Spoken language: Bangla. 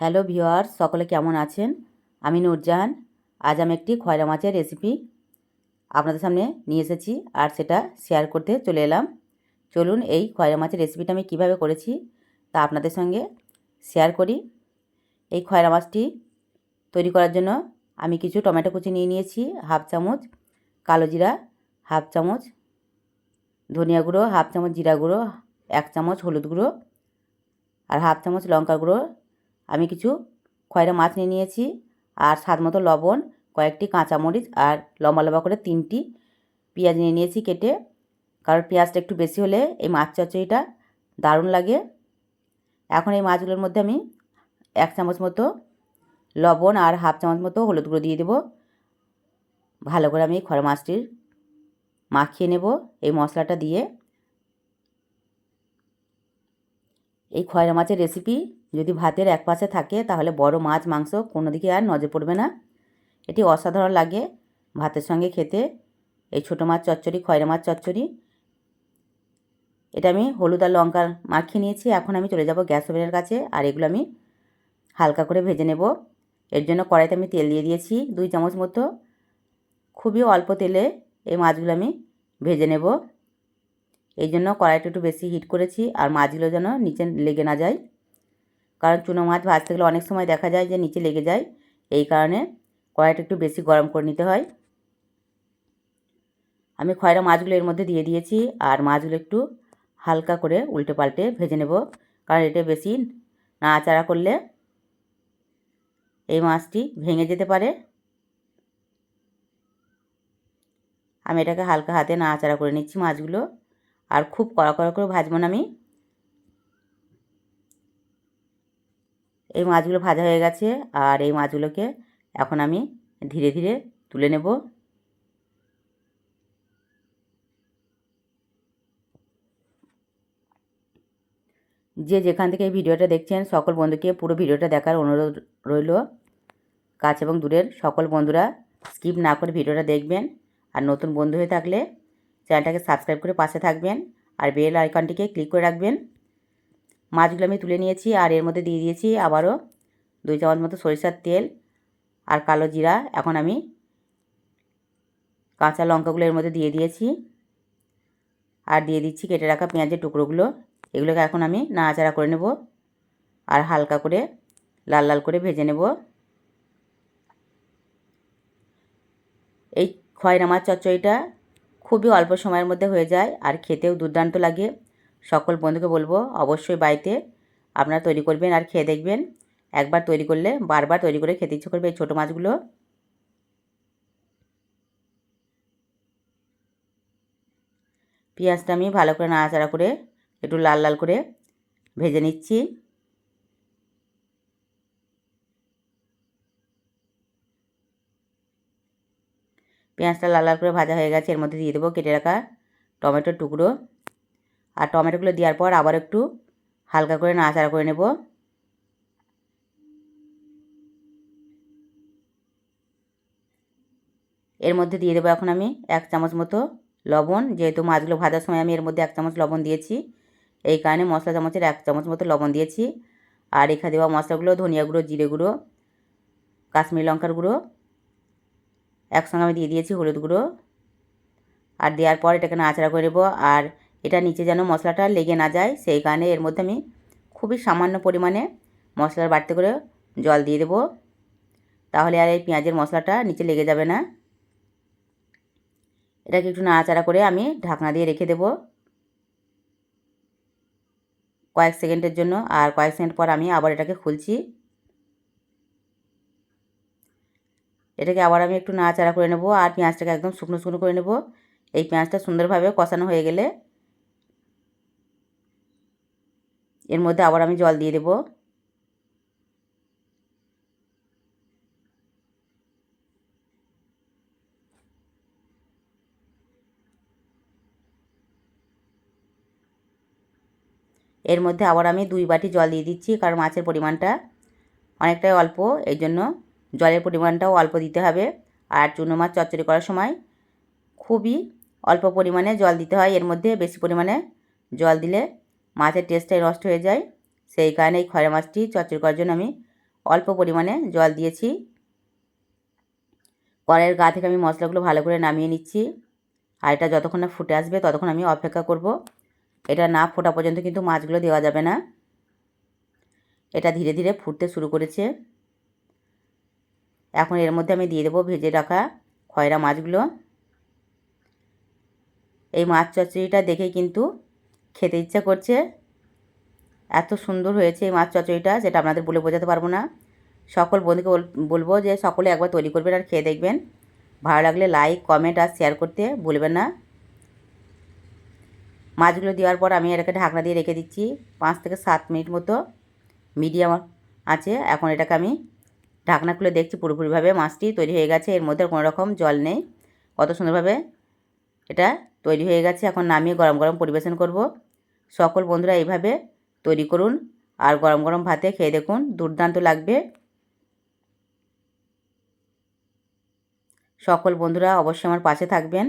হ্যালো ভিওয়ার্স সকলে কেমন আছেন? আমি নূরজাহান। আজ আমি একটি খয়রা মাছের রেসিপি আপনাদের সামনে নিয়ে এসেছি আর সেটা শেয়ার করতে চলে এলাম। চলুন এই খয়রা মাছের রেসিপিটা আমি কীভাবে করেছি তা আপনাদের সঙ্গে শেয়ার করি। এই খয়রা মাছটি তৈরি করার জন্য আমি কিছু টমেটো কুচি নিয়ে নিয়েছি, হাফ চামচ কালো জিরা, হাফ চামচ ধনিয়া গুঁড়ো, হাফ চামচ জিরা গুঁড়ো, এক চামচ হলুদ গুঁড়ো আর হাফ চামচ লঙ্কা গুঁড়ো আমি কিছু খয়রা মাছ নিয়ে নিয়েছি আর স্বাদ মতো লবণ, কয়েকটি কাঁচামরিচ আর লম্বা লম্বা করে তিনটি পেঁয়াজ নিয়ে নিয়েছি কেটে। কারণ পেঁয়াজটা একটু বেশি হলে এই মাছ চচ্চড়িটা দারুণ লাগে। এখন এই মাছগুলোর মধ্যে আমি এক চামচ মতো লবণ আর হাফ চামচ মতো হলুদ গুঁড়ো দিয়ে দেবো। ভালো করে আমি খরা মাছটির মাখিয়ে নেব এই মশলাটা দিয়ে। এই খয়রা মাছের রেসিপি যদি ভাতের এক পাশে থাকে, তাহলে বড় মাছ, মাংস কোনো দিকে আর নজর পড়বে না। এটি অসাধারণ লাগে ভাতের সঙ্গে খেতে। এই ছোটো মাছ চচ্চড়ি, খয়রা মাছ চচ্চড়ি। এটা আমি হলুদ আর লঙ্কা মাখিয়ে নিয়েছি। এখন আমি চলে যাব গ্যাস ওভেনের কাছে আর এগুলো আমি হালকা করে ভেজে নেব। এর জন্য কড়াইতে আমি তেল দিয়ে দিয়েছি, দুই চামচ মতো। খুবই অল্প তেলে এই মাছগুলো আমি ভেজে নেব। এই জন্য কড়াইটা একটু বেশি হিট করেছি আর মাছগুলো যেন নিচে লেগে না যায়। কারণ চুনো মাছ ভাজতে গেলে অনেক সময় দেখা যায় যে নিচে লেগে যায়। এই কারণে কড়াইটা একটু বেশি গরম করে নিতে হয়। আমি খয়রা মাছগুলো এর মধ্যে দিয়ে দিয়েছি আর মাছগুলো একটু হালকা করে উল্টে পাল্টে ভেজে নেব। কারণ এটা বেশি নাড়াচাড়া করলে এই মাছটি ভেঙে যেতে পারে। আমি এটাকে হালকা হাতে নাড়াচাড়া করে নিচ্ছি মাছগুলো। আর খুব কড়া কড়া করে ভাজবো না আমি। এই মাছগুলো ভাজা হয়ে গেছে আর এই মাছগুলোকে এখন আমি ধীরে ধীরে তুলে নেব। যে যেখান থেকে এই ভিডিওটা দেখছেন, সকল বন্ধুকে পুরো ভিডিওটা দেখার অনুরোধ রইল। কাছ এবং দূরের সকল বন্ধুরা স্কিপ না করে ভিডিওটা দেখবেন। আর নতুন বন্ধু হয়ে থাকলে চ্যানেলটাকে সাবস্ক্রাইব করে পাশে থাকবেন। আর বেল আইকনটিকে ক্লিক করে রাখবেন। মাছগুলো আমি তুলে নিয়েছি আর এর মধ্যে দিয়ে দিয়েছি আবারও দুই চামচ মতো সরিষার তেল আর কালো জিরা। এখন আমি কাঁচা লঙ্কাগুলো এর মধ্যে দিয়ে দিয়েছি। আর দিয়ে দিচ্ছি কেটে রাখা পেঁয়াজের টুকরোগুলো। এগুলোকে এখন আমি নাড়াচাড়া করে নেব আর হালকা করে লাল লাল করে ভেজে নেব। এই খয়রা মাছ চচ্চড়িটা খুবই অল্প সময়ের মধ্যে হয়ে যায় আর খেতেও দুর্দান্ত লাগে। সকল বন্ধুকে বলব অবশ্যই বাড়িতে আপনারা তৈরি করবেন আর খেয়ে দেখবেন। একবার তৈরি করলে, বারবার তৈরি করে খেতে ইচ্ছে করবে এই ছোটো মাছগুলো। পেঁয়াজটা আমি ভালো করে নাড়াচাড়া করে, একটু লাল লাল করে ভেজে নিচ্ছি। পেঁয়াজটা লাল লাল করে ভাজা হয়ে গেছে, এর মধ্যে দিয়ে দেবো কেটে রাখা টমেটোর টুকরো। আর টমেটোগুলো দেওয়ার পর আবার একটু হালকা করে নাড়াচাড়া করে নেব। এর মধ্যে দিয়ে দেবো এখন আমি এক চামচ মতো লবণ। যেহেতু মাছগুলো ভাজার সময় আমি এর মধ্যে এক চামচ লবণ দিয়েছি, এই কারণে মশলা চামচের এক চামচ মতো লবণ দিয়েছি। আর এখানে দেওয়া মশলাগুলো, ধনিয়া গুঁড়ো, জিরে গুঁড়ো, কাশ্মীরি লঙ্কার গুঁড়ো, একসঙ্গে আমি দিয়ে দিয়েছি হলুদ গুঁড়ো। আর দেওয়ার পর এটাকে নাড়াচাড়া করে নেব। আর এটা নিচে যেন মশলাটা লেগে না যায়, সেই কারণে এর মধ্যে আমি খুবই সামান্য পরিমাণে মশলার বাড়তে করে জল দিয়ে দেবো। তাহলে আর এই পেঁয়াজের মশলাটা নিচে লেগে যাবে না। এটাকে একটু নাড়াচাড়া করে আমি ঢাকনা দিয়ে রেখে দেব। কয়েক সেকেন্ডের জন্য, আর কয়েক সেকেন্ড পর আমি আবার এটাকে খুলছি। এটাকে আবার আমি একটু নাড়াচাড়া করে নেব, আর পেঁয়াজটাকে একদম শুকনো শুকনো করে নেব। এই পেঁয়াজটা সুন্দরভাবে কষানো হয়ে গেলে এর মধ্যে আবার আমি জল দিয়ে দেব। এর মধ্যে আবার আমি দুই বাটি জল দিয়ে দিচ্ছি, কারণ মাছের পরিমাণটা অনেকটাই অল্প, এই জন্য জলের পরিমাণটাও অল্প দিতে হবে। আর চুনো মাছ চচ্চড়ি করার সময় খুবই অল্প পরিমাণে জল দিতে হয়, এর মধ্যে বেশি পরিমাণে জল দিলে মাছের টেস্টটাই নষ্ট হয়ে যায়। সেই কারণে এই খয়রা মাছটি চচ্চড়ি করার জন্য আমি অল্প পরিমাণে জল দিয়েছি। কড়াইয়ের গা থেকে আমি মশলাগুলো ভালো করে নামিয়ে নিচ্ছি। আর এটা যতক্ষণ না ফুটে আসবে ততক্ষণ আমি অপেক্ষা করব। এটা না ফোটা পর্যন্ত কিন্তু মাছগুলো দেওয়া যাবে না। এটা ধীরে ধীরে ফুটতে শুরু করেছে। এখন এর মধ্যে আমি দিয়ে দেবো ভেজে রাখা খয়রা মাছগুলো। এই মাছ চচ্চড়িটা দেখেই কিন্তু খেতে ইচ্ছা করছে। এত সুন্দর হয়েছে এই মাছ চচড়িটা যেটা আপনাদের বলে বোঝাতে পারব না। সকল বন্ধুকে বলব যে সকলে একবার তৈরি করবেন আর খেয়ে দেখবেন। ভালো লাগলে লাইক কমেন্ট আর শেয়ার করতে ভুলবেন না। মাছগুলো দেওয়ার পর আমি এটাকে ঢাকনা দিয়ে রেখে দিচ্ছি, পাঁচ থেকে সাত মিনিট মতো। মিডিয়াম আছে, এখন এটাকে আমি ঢাকনা খুলে দেখছি পুরোপুরিভাবে মাছটি তৈরি হয়ে গেছে। এর মধ্যে কোনো রকম জল নেই। কত সুন্দরভাবে এটা তৈরি হয়ে গেছে। এখন নামিয়ে গরম গরম পরিবেশন করব। সকল বন্ধুরা এইভাবে তৈরি করুন আর গরম গরম ভাতে খেয়ে দেখুন, দুর্দান্ত লাগবে। সকল বন্ধুরা অবশ্যই আমার পাশে থাকবেন।